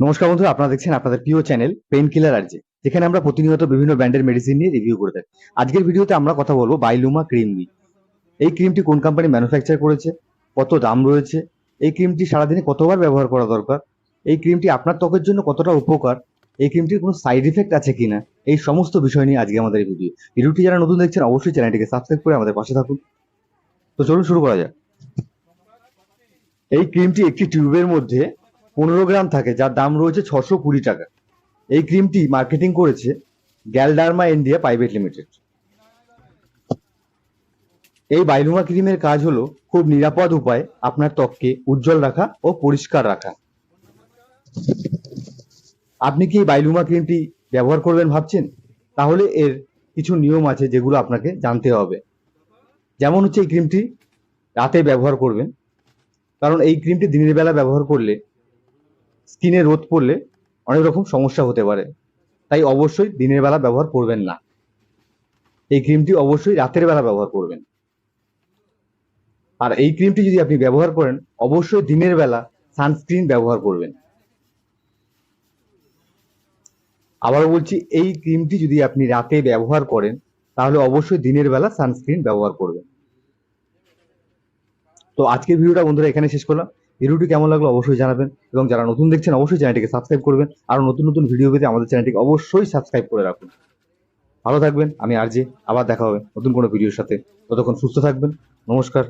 নমস্কার বন্ধুরা, আপনারা দেখছেন আপনাদের প্রিয় চ্যানেল পেন কিলার আরজে যেখানে আমরা প্রতিনিয়ত বিভিন্ন ব্র্যান্ডের মেডিসিন নিয়ে রিভিউ করে থাকি। আজকের ভিডিওতে আমরা কথা বলব বাইলুমা ক্রিম নিয়ে। এই ক্রিমটি কোন কোম্পানি ম্যানুফ্যাকচার করেছে? কত দাম রয়েছে? এই ক্রিমটি সারাদিনে কতবার ব্যবহার করা দরকার? এই ক্রিমটি আপনার ত্বকের জন্য কতটা উপকার? এই ক্রিমটির কোনো সাইড ইফেক্ট আছে কিনা? এই সমস্ত বিষয় নিয়ে আজকে আমাদের ভিডিও ভিডিওটি যারা নতুন দেখছেন, অবশ্যই চ্যানেলটিকে সাবস্ক্রাইব করে আমাদের পাশে থাকুন। তো চলুন শুরু করা যাক। এই ক্রিমটি একটি টিউবের মধ্যে পনেরো গ্রাম থাকে, যার দাম রয়েছে ছশো কুড়ি টাকা। এই ক্রিমটি মার্কেটিং করেছে গ্যালডার্মা ইন্ডিয়া প্রাইভেট লিমিটেড। এই বাইলুমা ক্রিমের কাজ হলো খুব নিরাপদ উপায়, আপনার ত্বককে উজ্জ্বল রাখা ও পরিষ্কার রাখা। আপনি কি এই বাইলুমা ক্রিমটি ব্যবহার করবেন ভাবছেন? তাহলে এর কিছু নিয়ম আছে যেগুলো আপনাকে জানতে হবে। যেমন হচ্ছে এই ক্রিমটি রাতে ব্যবহার করবেন, কারণ এই ক্রিমটি দিনের বেলা ব্যবহার করলে স্কিনে রোদ পড়লে অনেক রকম সমস্যা হতে পারে। তাই অবশ্যই দিনের বেলা ব্যবহার করবেন না। এই ক্রিমটি অবশ্যই রাতের বেলা ব্যবহার করবেন। আর এই ক্রিমটি যদি আপনি ব্যবহার করেন, অবশ্যই দিনের বেলা সানস্ক্রিন ব্যবহার করবেন। আবারও বলছি, এই ক্রিমটি যদি আপনি রাতে ব্যবহার করেন, তাহলে অবশ্যই দিনের বেলা সানস্ক্রিন ব্যবহার করবেন। তো আজকের ভিডিওটা বন্ধুরা এখানে শেষ করলাম। ভিডিওটি কেমন লাগল অবশ্যই জানাবেন এবং যারা নতুন দেখছেন অবশ্যই চ্যানেলটিকে সাবস্ক্রাইব করবেন আর নতুন নতুন ভিডিও পেতে আমাদের চ্যানেলটিকে অবশ্যই সাবস্ক্রাইব করে রাখুন। ভালো থাকবেন, আমি আরজে, আবার দেখা হবে নতুন কোনো ভিডিওর সাথে। ততক্ষণ সুস্থ থাকবেন, নমস্কার।